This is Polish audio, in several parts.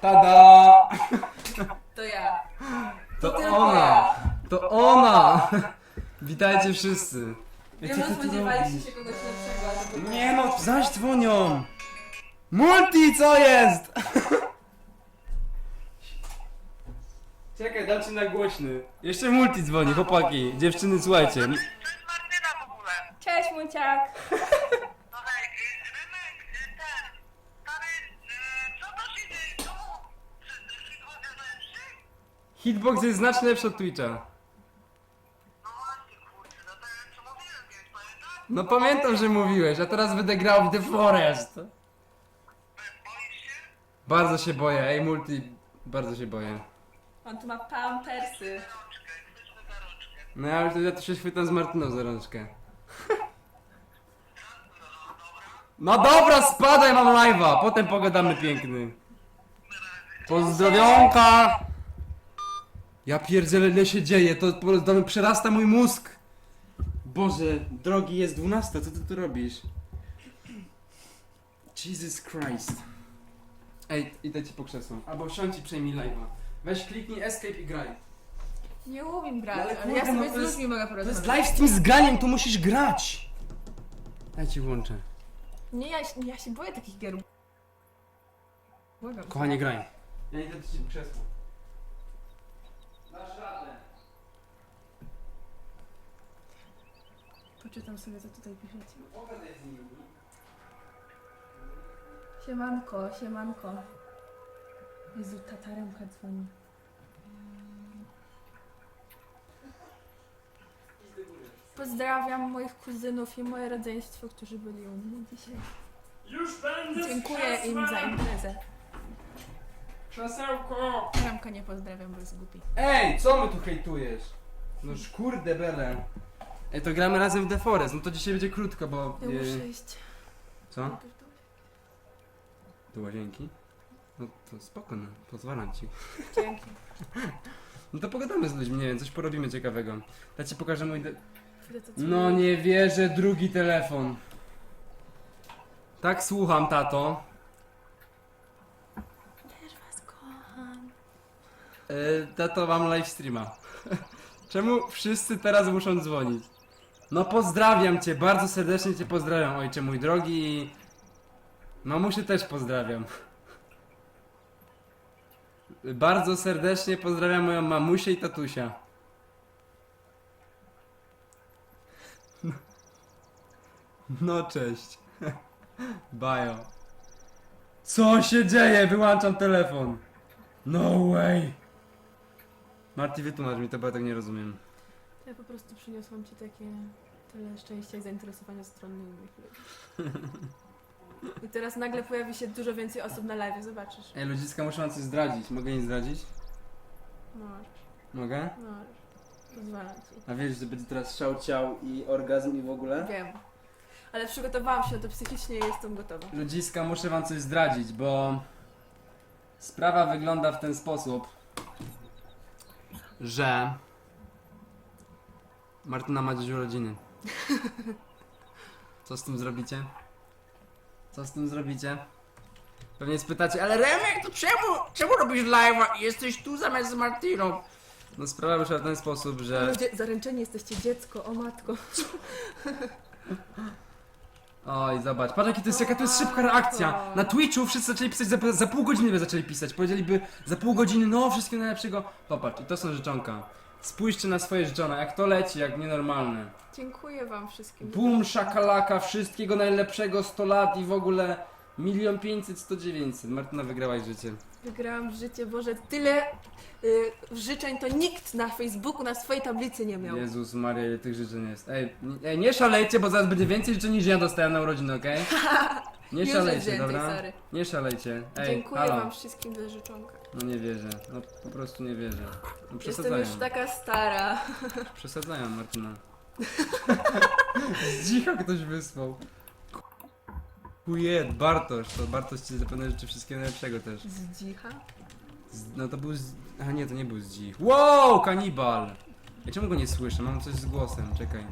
Tada! To ja. To tylko ona! ja. To ona! Witajcie wszyscy. Wiem, że spodziewaliście się kogoś lepszego. Nie no, zaś dzwonią! Multi, co jest? Czekaj, dam ci na głośny. Jeszcze multi dzwoni, chłopaki. Dziewczyny, słuchajcie. Hitbox jest znacznie lepszy od Twitcha. No właśnie, kurczę, no to ja co mówiłem, więc pamiętasz? No pamiętam, że mówiłeś, a teraz będę grał w The Forest. Be- Boisz się? Bardzo się boję, ej multi, bardzo się boję. On tu ma pampersy. Rączkę, chwyćmy za rączkę. No ja, już- ja tu się chwytam z Martyną za rączkę. No dobra, spadaj, mam live'a, potem pogadamy piękny. Pozdrowionka! Ja pierdzielę, ile się dzieje, to, po- to przerasta mój mózg. Boże, drogi, jest 12, co ty tu robisz? Jesus Christ. Ej, idę ci po krzesło. Albo wsiądź i przejmij live'a. Weź kliknij escape i graj. Nie umiem grać, No ale ale, kurde, ja sobie no to z jest- ludźmi mogę To jest porozmawiać. live z tym tu musisz grać. Ja ci włączę. Nie, ja, się- ja się boję takich gier. Błagam. Kochanie, graj. Ja idę do ciebie krzesło. Poczytam sobie, co tutaj piszecie. Nimi. Siemanko, siemanko. Jezu, tataremka dzwoni. Pozdrawiam moich kuzynów i moje rodzeństwo, którzy byli u mnie dzisiaj. Już będę Dziękuję z im za imprezę. Krzesełko! Remka nie pozdrawiam, bo jest głupi. Ej, co my tu hejtujesz? Noż kurde bele. Ej, to gramy razem w The Forest. No to dzisiaj będzie krótko, bo... Ja e, muszę iść. Co? Do łazienki? No to spoko, no. Pozwalam ci. Dzięki. No to pogadamy z ludźmi, nie wiem, coś porobimy ciekawego. Ja ci pokażę mój... De- Chwilę to No nie wierzę, drugi telefon. Tak słucham, tato. Też was kocham. E, tato, mam live streama. Czemu wszyscy teraz muszą dzwonić? No pozdrawiam cię, bardzo serdecznie cię pozdrawiam, ojcze mój drogi. Mamusię też pozdrawiam. Bardzo serdecznie pozdrawiam moją mamusię i tatusia. No cześć. Bajo. Co się dzieje? Wyłączam telefon. No way. Marty, wytłumacz mi to, bo ja tak nie rozumiem. Ja po prostu przyniosłam ci takie tyle szczęścia i zainteresowania ze strony innych ludzi. I teraz nagle pojawi się dużo więcej osób na live, zobaczysz. Ej, ludziska, muszę wam coś zdradzić. Mogę nie zdradzić? Możesz, Mogę? możesz. Pozwalam ci. A wiesz, że będzie teraz szał ciał i orgazm i w ogóle? Wiem. Ale przygotowałam się na to psychicznie i jestem gotowa. Ludziska, muszę wam coś zdradzić, bo sprawa wygląda w ten sposób, że Martyna ma dziś urodziny. Co z tym zrobicie? Co z tym zrobicie? Pewnie spytacie, ale Remek, to czemu, czemu robisz live'a i jesteś tu zamiast z Martyną? No sprawa wyszła w ten sposób, że... Ludzie, zaręczeni jesteście dziecko, o matko. Oj, zobacz, patrz jaki to jest, jaka to jest szybka reakcja. Na Twitchu wszyscy zaczęli pisać, za, za pół godziny by zaczęli pisać. Powiedzieliby za pół godziny, no wszystkiego najlepszego. Popatrz, i to są życzonka. Spójrzcie na swoje życzona, jak to leci, jak nienormalne. Dziękuję wam wszystkim. Bum, szakalaka, wszystkiego najlepszego, 100 lat i w ogóle milion pięćset, sto dziewięćset. Martyna, wygrałaś życie. Wygrałam życie, Boże, tyle y, życzeń to nikt na Facebooku, na swojej tablicy nie miał. Jezus Maria, ile tych życzeń jest. Ej, n- ej, nie szalejcie, bo zaraz będzie więcej życzeń niż ja dostałem na urodziny, okej? Nie Już jest szalejcie, więcej, dobra? sorry. Nie szalejcie. Ej, Dziękuję halo. wam wszystkim za życzonkę. No nie wierzę, no po prostu nie wierzę. No, Jestem przesadzają, już taka stara. przesadzają Martyna. Z dzicha ktoś wysłał. Kujet, Bartosz, to Bartosz ci zapewne życzy wszystkiego najlepszego też. Z dzicha? Z, no to był z... A nie, to nie był z dzich. Wow, kanibal! Ja czemu go nie słyszę? Mam coś z głosem, czekaj.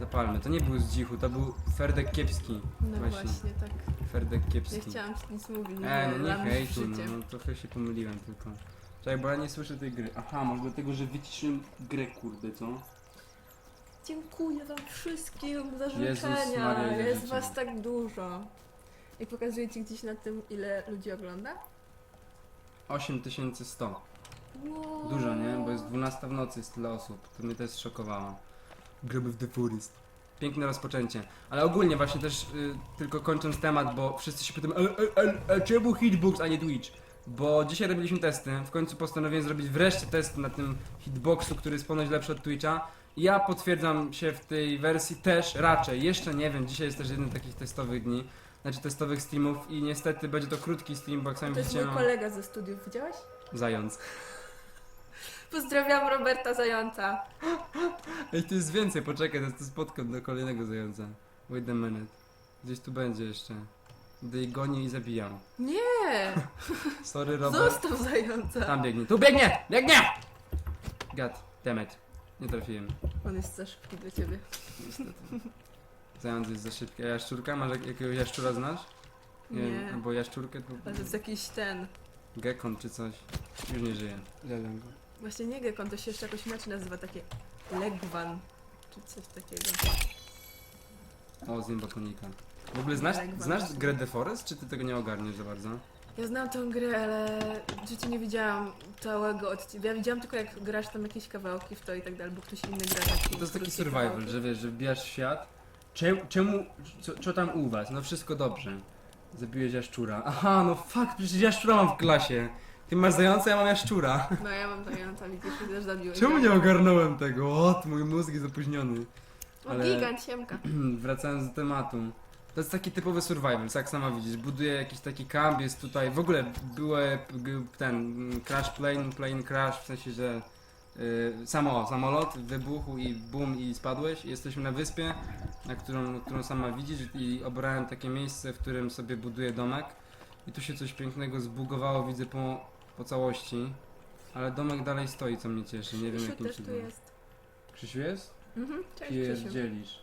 Zapalmy. To nie był Zdzichu, to był Ferdek Kiepski. No Właśnie. tak. Ferdek Nie Kiepski. chciałam ci nic mówić, E, że no nie hejtuj, życie. no, no trochę się pomyliłem tylko. Czekaj, bo ja nie słyszę tej gry. Aha, może dlatego, że wyciszyłem grę, kurde, co? Dziękuję wam wszystkim za Jezus życzenia. Maria, ile Jest życzeń. was tak dużo. I pokazuję ci gdzieś na tym, ile ludzi ogląda? 8100. Wow. Dużo, nie? Bo jest 12 w nocy, jest tyle osób. To mnie też szokowało. Groby w The Forest. Piękne rozpoczęcie. Ale ogólnie właśnie też, y, tylko kończąc temat, bo wszyscy się pytają, e, e, e, e, czemu Hitbox, a nie Twitch? Bo dzisiaj robiliśmy testy, w końcu postanowiłem zrobić wreszcie test na tym Hitboxu, który jest ponoć lepszy od Twitcha. I Ja potwierdzam się w tej wersji też raczej, jeszcze nie wiem, dzisiaj jest też jeden z takich testowych dni, znaczy testowych streamów i niestety będzie to krótki stream, bo jak sami To jest widzicie mój kolega ze studiów, widziałeś? zając. Pozdrawiam Roberta Zająca. Ej, tu jest więcej, poczekaj, to spotkam do kolejnego zająca. Wait a minute. Gdzieś tu będzie jeszcze. Jej gonił i zabijał. Nie! Sorry, Robert. Zostaw Zająca. Tam biegnie. Tu biegnie! Biegnie! God, damn it. Nie trafiłem, On jest za szybki do ciebie. niestety. Zając jest za szybki. A jaszczurka? Masz jak, jakiegoś jaszczura znasz? wiem, Nie. Albo jaszczurkę, to Ale to jest jakiś ten. gekon czy coś. Już nie żyje. Zjadłem go. Właśnie nie gekon, to się jeszcze jakoś inaczej nazywa, takie legwan. Czy coś takiego. O, zjem bakonika. W ogóle znasz, znasz grę The Forest, czy ty tego nie ogarniesz za bardzo? Ja znam tę grę, ale w życiu nie widziałam całego odcinka. Ja widziałam tylko jak grasz tam jakieś kawałki w to i tak dalej, bo ktoś inny gra taki. To jest taki survival, kawałki. że wiesz, że wbijasz w świat. Czemu, czemu co, co tam u was? No wszystko dobrze. Zabiłeś jaszczura. Aha, no fuck, przecież jaszczura mam w klasie. Ty masz zająca, ja mam jaszczura. No ja mam zająca, widzisz, ty też zabiłeś. Czemu nie ogarnąłem tego? O, mój mózg jest opóźniony. O, ale- gigant, siemka. Wracając do tematu. To jest taki typowy survival, jak sama widzisz. Buduje jakiś taki camp, jest tutaj. W ogóle były g- ten mm, crash plane, plane crash, w sensie, że y, samo, samolot wybuchł i bum i spadłeś. Jesteśmy na wyspie, na którą, którą sama widzisz i obrałem takie miejsce, w którym sobie buduję domek. I tu się coś pięknego zbugowało, widzę po, po całości. Ale domek dalej stoi, co mnie cieszy. Nie wiem Krzysiu jakim też tu cudem. jest. Krzysiu jest? Mhm, cześć Krzysiu. Pierdzielisz.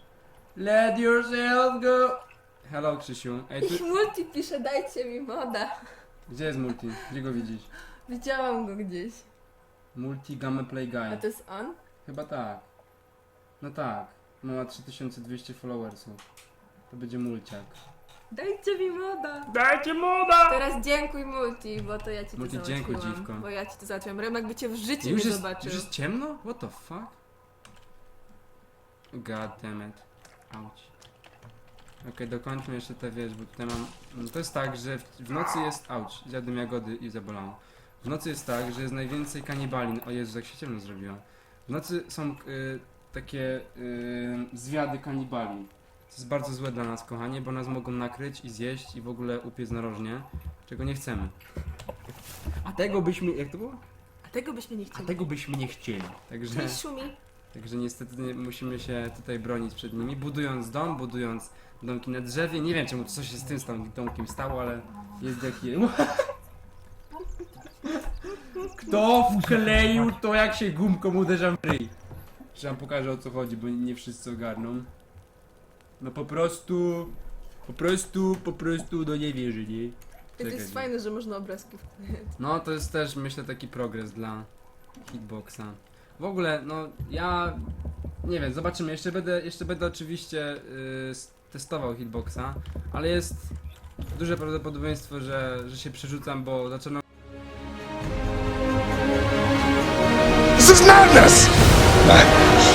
Let yourself go! Hello Krzysiu. Ej, tu... Ich multi pisze, dajcie mi moda. Gdzie jest multi? Gdzie go widzisz? Widziałam go gdzieś. Multi Gamma Play A Guy. to jest on? Chyba tak. No tak. Ma 3200 followersów. To będzie mulciak. Dajcie mi moda. Dajcie moda! Teraz dziękuj Multi, bo to ja ci Multi, to dziękuj, załatwiłam. dziwko. Bo ja ci to załatwiłam. Remek by cię w życiu Już nie jest, zobaczył. już jest ciemno? What the fuck? God damn it. Ouch. Okej, dokończmy jeszcze tę wieś, bo tutaj mam... no To jest tak, że w, w nocy jest... Ouch, zjadłem jagody i zabolało. W nocy jest tak, że jest najwięcej kanibalin. O Jezu, jak się ciemno zrobiło. W nocy są y, takie y, zwiady kanibali. To jest bardzo złe dla nas, kochanie, bo nas mogą nakryć i zjeść i w ogóle upiec narożnie, czego nie chcemy. A tego byśmy... Jak to było? A tego byśmy nie A chcieli. tego byśmy nie chcieli. Także, Cześć Szumi. także niestety nie- musimy się tutaj bronić przed nimi, budując dom, budując domki na drzewie. Nie wiem czemu coś się z tym z domkiem stało, ale jest taki... Kto wkleił to jak się gumką uderza w ryj? Że wam pokażę o co chodzi, bo nie wszyscy ogarną. No po prostu... Po prostu, po prostu, no nie wierzy, nie? To jest fajne, że można obrazki wkleić. No to jest też myślę taki progres dla hitboxa. W ogóle, no ja nie wiem, zobaczymy. Jeszcze będę, jeszcze będę oczywiście y, s- testował hitboxa, ale jest duże prawdopodobieństwo, że, że się przerzucam, bo zaczynam This is madness!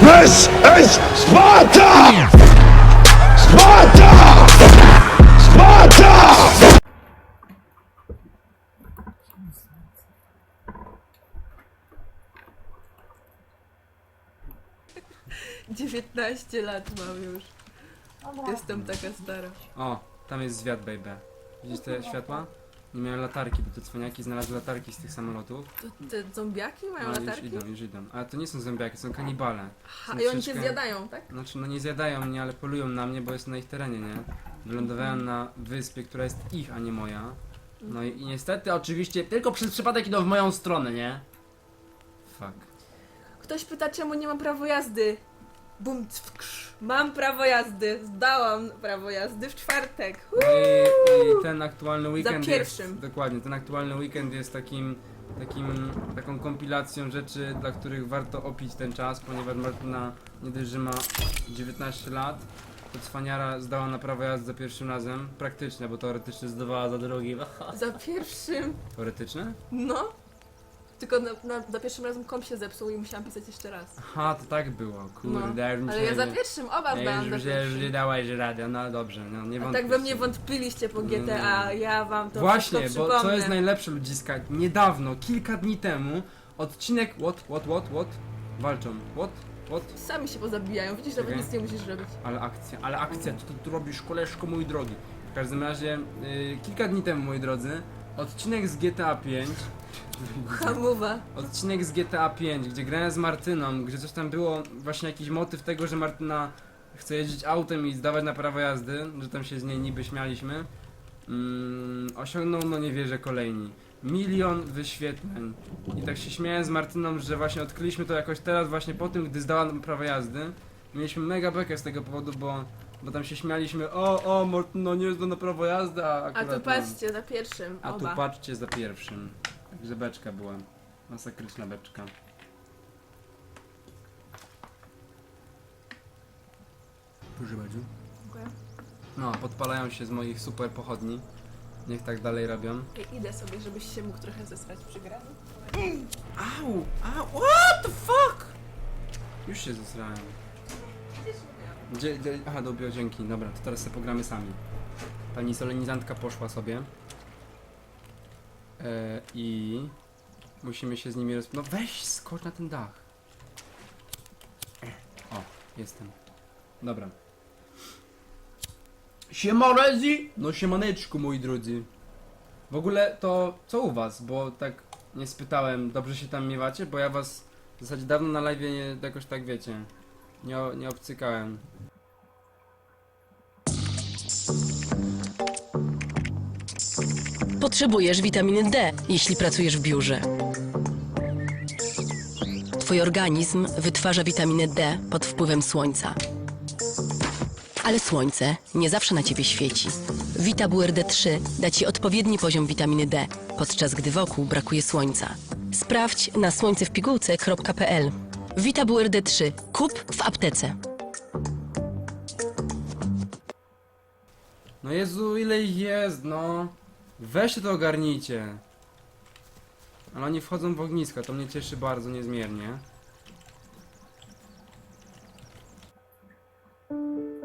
This is Sparta! Sparta! Sparta! 19 lat mam już. Jestem taka stara. O, tam jest zwiat, baby. Widzisz te światła? Nie miałem latarki, bo te cwaniaki znalazły latarki z tych samolotów. To te zombiaki mają No, już latarki? idą, już idą. Ale to nie są zombiaki, są kanibale. Aha, są i oni cię troszeczkę- zjadają, tak? Znaczy, no nie zjadają mnie, ale polują na mnie, bo jest na ich terenie, nie? Wylądowałem na wyspie, która jest ich, a nie moja. No i, i niestety, oczywiście, tylko przez przypadek idą w moją stronę, nie? Fuck. Ktoś pyta, czemu nie ma prawo jazdy. Bum, cwksz. Mam prawo jazdy. Zdałam prawo jazdy w czwartek. No i, i ten aktualny weekend pierwszym. jest... Dokładnie, ten aktualny weekend jest takim, takim, taką kompilacją rzeczy, dla których warto opić ten czas, ponieważ Martyna nie dość, że ma 19 lat, to cwaniara zdała na prawo jazdy za pierwszym razem. Praktyczne, bo teoretycznie zdawała za drogi. Za pierwszym. Teoretyczne? No. Tylko na, na, za pierwszym razem komp się zepsuł i musiałam pisać jeszcze raz. Aha, to tak było, kurde, No, już Ale ja za pierwszym oba ja zdałam już za myślałem, że nie pierwszym. dałaś radę, no dobrze, no nie A wątpię. tak we mnie wątpiliście po Nie. GTA, ja wam to Właśnie, wszystko bo co przypomnę. jest najlepsze ludziska, niedawno, kilka dni temu, odcinek what, what, what, what, walczą, what, what, Sami się pozabijają, widzisz, nawet Czekaj. nic nie musisz robić. ale akcja, ale akcja, co ty tu robisz, koleżko mój drogi. W każdym razie, y, kilka dni temu, moi drodzy, odcinek z GTA 5, Hamowa. odcinek z GTA 5, gdzie grałem z Martyną, gdzie coś tam było, właśnie jakiś motyw tego, że Martyna chce jeździć autem i zdawać na prawo jazdy, że tam się z niej niby śmialiśmy, mm, osiągnął, no nie wierzę, kolejni. Milion wyświetleń. I tak się śmiałem z Martyną, że właśnie odkryliśmy to jakoś teraz, właśnie po tym, gdy zdała nam prawo jazdy. Mieliśmy mega bekę z tego powodu, bo, bo tam się śmialiśmy, o, o, Martyno, nie zda na prawo jazdy, a akurat... tu no. patrzcie, za pierwszym, A tu oba. patrzcie za pierwszym. Także beczka była. Masakryczna beczka. Proszę bardzo. Dziękuję. No, podpalają się z moich super pochodni. Niech tak dalej robią. Ej, idę sobie, żebyś się mógł trochę zesrać przy graniu. Au! Au! What the fuck? Już się zesrałem. Gdzie, gdzie, aha, do biodzięki. Dobra, to teraz sobie pogramy sami. Pani solenizantka poszła sobie. E, I... Musimy się z nimi roz... No weź, skocz na ten dach. O, jestem. Dobra. Siema Rezi! No siemaneczku, moi drodzy. W ogóle to co u was? Bo tak nie spytałem, dobrze się tam miewacie? Bo ja was w zasadzie dawno na live nie, jakoś tak wiecie. Nie, nie obcykałem. Potrzebujesz witaminy D, jeśli pracujesz w biurze. Twój organizm wytwarza witaminę D pod wpływem słońca. Ale słońce nie zawsze na ciebie świeci. Vitabur D3 da ci odpowiedni poziom witaminy D, podczas gdy wokół brakuje słońca. Sprawdź na słońcewpigułce.pl. Vitabur D3 kup w aptece. No Jezu, ile ich jest, no. Weźcie to ogarnijcie. Ale oni wchodzą w ogniska, to mnie cieszy bardzo niezmiernie.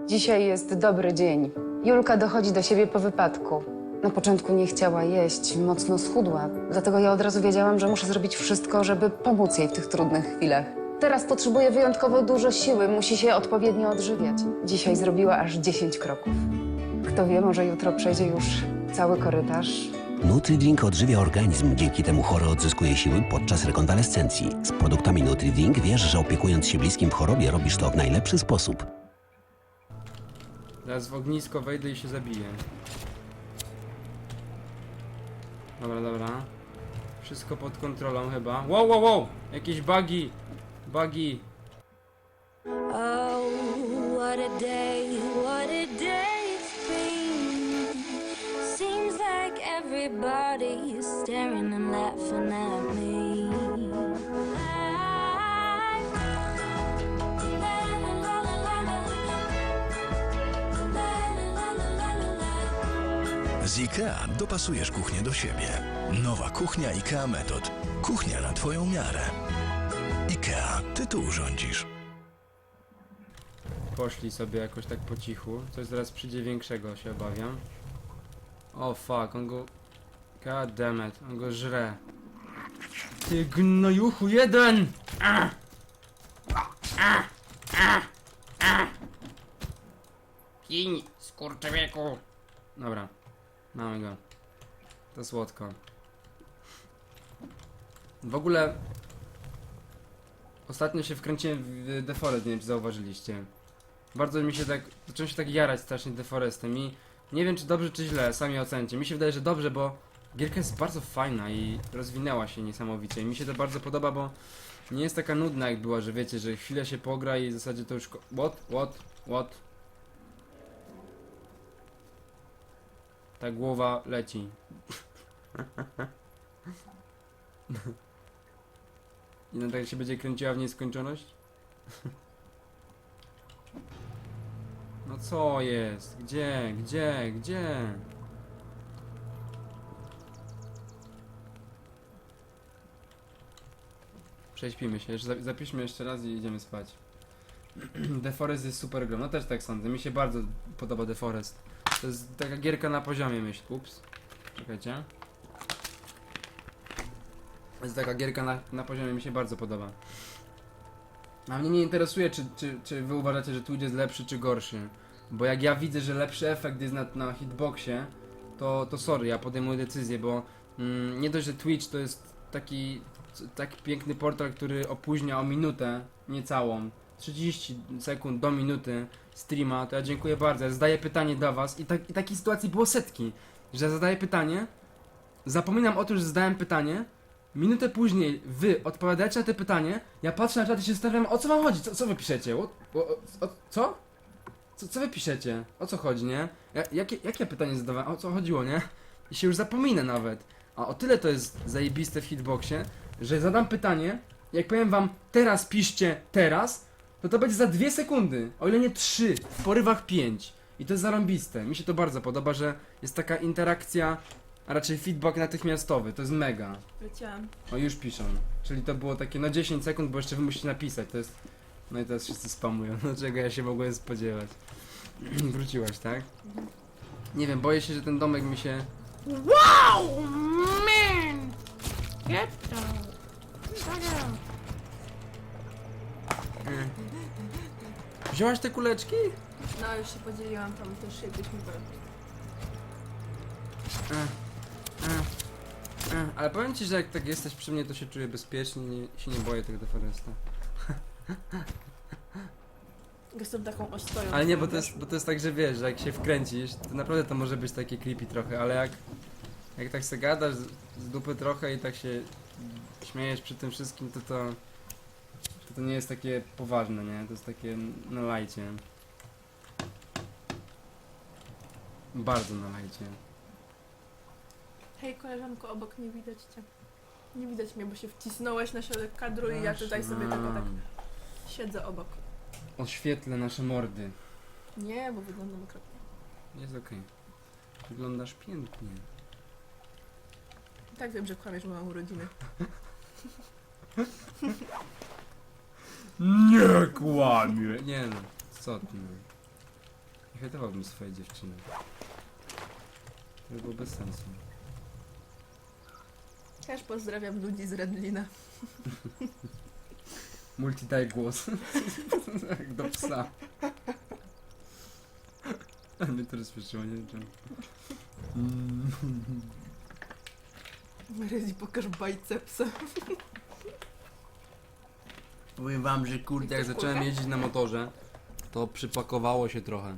Dzisiaj jest dobry dzień. Julka dochodzi do siebie po wypadku. Na początku nie chciała jeść, mocno schudła, dlatego ja od razu wiedziałam, że muszę zrobić wszystko, żeby pomóc jej w tych trudnych chwilach. Teraz potrzebuje wyjątkowo dużo siły, musi się odpowiednio odżywiać. Dzisiaj zrobiła aż 10 kroków. Kto wie, może jutro przejdzie już cały korytarz. Nutridrink odżywia organizm, dzięki temu chory odzyskuje siły podczas rekonwalescencji. Z produktami Nutridrink wiesz, że opiekując się bliskim w chorobie robisz to w najlepszy sposób. Teraz w ognisko wejdę i się zabiję. Dobra, dobra. Wszystko pod kontrolą chyba. Wow, wow, wow! Jakieś bugi! Bugi! Oh, what a day, what a day it's been. Seems like everybody's staring and laughing at me. Z IKEA dopasujesz kuchnię do siebie. Nowa kuchnia IKEA Metod. Kuchnia na Twoją miarę. Ty tu urządzisz. Poszli sobie jakoś tak po cichu. Coś zaraz przyjdzie większego, się obawiam. O fuck, on go... God damn it, on go żre. Ty gnojuchu jeden! Ah! Ah! Ah! Ah! Kiń, skurczewieku! Dobra, mamy go. To słodko. W ogóle... Ostatnio się wkręciłem w Deforest, nie wiem czy zauważyliście. Bardzo mi się tak, zacząłem się tak jarać strasznie Deforestem i nie wiem czy dobrze czy źle, sami ocencie. Mi się wydaje, że dobrze, bo gierka jest bardzo fajna i rozwinęła się niesamowicie i mi się to bardzo podoba, bo nie jest taka nudna jak była, że wiecie, że chwilę się pogra i w zasadzie to już... What? What? What? Ta głowa leci. I na tak się będzie kręciła w nieskończoność? No co jest? Gdzie? Gdzie? Gdzie? Prześpimy się, zapiszmy jeszcze raz i idziemy spać. The Forest jest super grą, no też tak sądzę, mi się bardzo podoba The Forest. To jest taka gierka na poziomie, myśl. Ups. Czekajcie. Jest taka gierka na, na poziomie, mi się bardzo podoba. A mnie nie interesuje, czy, czy, czy wy uważacie, że Twitch jest lepszy czy gorszy. Bo jak ja widzę, że lepszy efekt jest na, na hitboxie, to, to sorry, ja podejmuję decyzję, bo mm, nie dość, że Twitch to jest taki, taki piękny portal, który opóźnia o minutę, niecałą, 30 sekund do minuty streama, to ja dziękuję bardzo. Ja zadaję pytanie dla was i, tak, i takiej sytuacji było setki, że zadaję pytanie, zapominam o tym, że zadałem pytanie, minutę później wy odpowiadacie na te pytanie, ja patrzę na czat i się zastanawiam, o co wam chodzi, co, co wy piszecie, o, o, o, co? co? Co wy piszecie? O co chodzi, nie? Ja, jakie, jakie pytanie zadawałem? O co chodziło, nie? I się już zapomina nawet. A o tyle to jest zajebiste w hitboxie, że zadam pytanie, jak powiem wam teraz piszcie teraz, to to będzie za dwie sekundy, o ile nie trzy, w porywach pięć. I to jest zarąbiste. Mi się to bardzo podoba, że jest taka interakcja, a raczej feedback natychmiastowy. To jest mega. Wróciłam. O, już piszą. Czyli to było takie no 10 sekund, bo jeszcze wy musicie napisać. To jest. No i teraz wszyscy spamują. No czego ja się mogłem spodziewać. Wróciłaś, tak? Nie wiem, boję się, że ten domek mi się. Wow, man! Get down. Mm. Wziąłaś te kuleczki? No, już się podzieliłam tam też jakbyśmy byli. E, e, e. Ale powiem ci, że jak tak jesteś przy mnie, to się czuję bezpiecznie i się nie boję tego deforesta. Jestem taką ostoją. Ale nie, bo to, jest, bo to jest tak, że wiesz, że jak się wkręcisz, to naprawdę to może być takie creepy trochę, ale jak, jak tak se gadasz z, z dupy trochę i tak się śmiejesz przy tym wszystkim, to to, to to nie jest takie poważne, nie? To jest takie na lajcie. Bardzo na lajcie. Hej koleżanko, obok nie widać cię. Nie widać mnie, bo się wcisnąłeś na środek kadru i ja tutaj sobie tylko tak siedzę obok. Oświetlę nasze mordy. Nie, bo wyglądam okropnie. Jest okej. Wyglądasz pięknie. I tak wiem, że kłamiesz, że mam urodziny. Nie kłamie! Nie no, co ty no. Nie hejtowałbym swojej dziewczyny. To by było bez sensu. Też pozdrawiam ludzi z Redlina. Multi daj głos. Jak do psa. A mnie to rozśmieszyło, nie wiem czemu. Mm. Rezi, pokaż bicepsa. Powiem wam, że kurde, jak zacząłem jeździć na motorze, to przypakowało się trochę.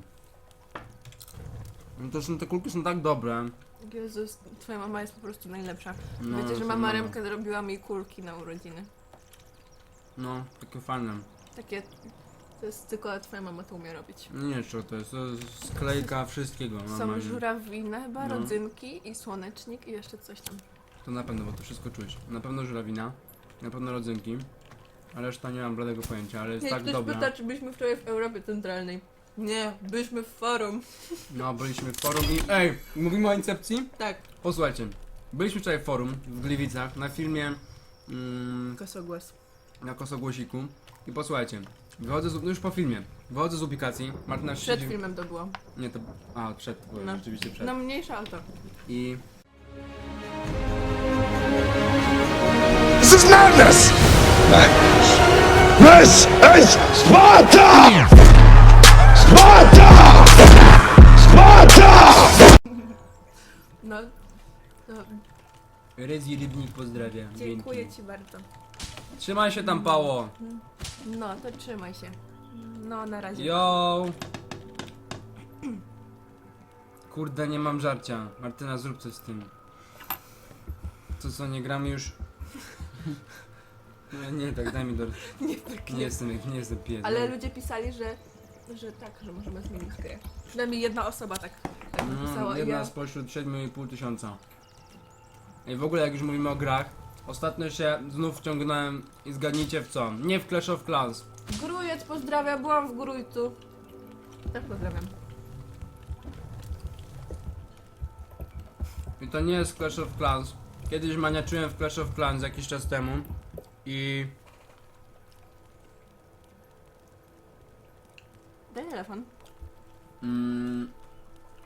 No to są, te kulki są tak dobre. Jezus, twoja mama jest po prostu najlepsza. No, Wiecie, że to mama. Remka zrobiła mi kulki na urodziny. No, takie fajne. Takie... To jest tylko twoja mama to umie robić. Nie wiem, co to jest. To jest sklejka wszystkiego. Są normalnie. żurawiny chyba, No. rodzynki i słonecznik i jeszcze coś tam. To na pewno, bo to wszystko czujesz. Na pewno żurawina, na pewno rodzynki, a reszta nie mam bladego pojęcia, ale jest tak ktoś dobra. pyta, czy byliśmy wczoraj w Europie Centralnej. Nie, byliśmy w forum. No, byliśmy w forum i... Ej, mówimy o incepcji? Tak, Posłuchajcie, byliśmy wczoraj w forum w Gliwicach na filmie mm, kosogłos. na Kosogłosiku i posłuchajcie, wychodzę z, no już po filmie, wychodzę z ubikacji, Martyna Przed siedzi- filmem to było. Nie, to... A, przed, to było No. rzeczywiście przed. No mniejsza o to. I... This is madness! This is! Sparta! No, Rezi Rybnik pozdrawia. dziękuję Dzięki. ci bardzo. Trzymaj się tam, Pało! No, to trzymaj się. No, na razie. Yo! Kurde, nie mam żarcia. Martyna, zrób coś z tym. To co, nie gramy już? Nie, nie tak, daj mi do... Nie tak Nie jestem, nie jestem pies. Ale ludzie pisali, że, że tak, że możemy zmienić grę. Przynajmniej jedna osoba tak, tak napisała No, i jedna ja... spośród 7,5 tysiąca. I w ogóle jak już mówimy o grach, ostatnio się znów wciągnąłem i zgadnijcie w co? Nie w Clash of Clans. Grujec pozdrawia, byłam w Grójcu. Też pozdrawiam. I to nie jest Clash of Clans. Kiedyś maniaczyłem w Clash of Clans jakiś czas temu i Daj telefon. mm,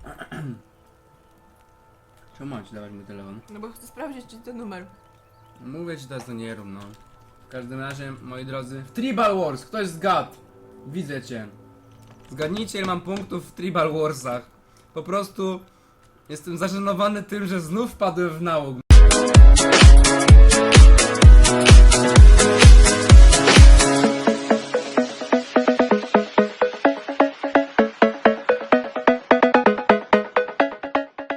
Czemu mam ci dawać mój telefon? No bo chcę sprawdzić, czy to numer. Mówię ci teraz to nie rób, no. W każdym razie, moi drodzy, w Tribal Wars, ktoś zgadł. Widzę cię. Zgadnijcie, ile mam punktów w Tribal Warsach. Po prostu jestem zażenowany tym, że znów wpadłem w nałóg.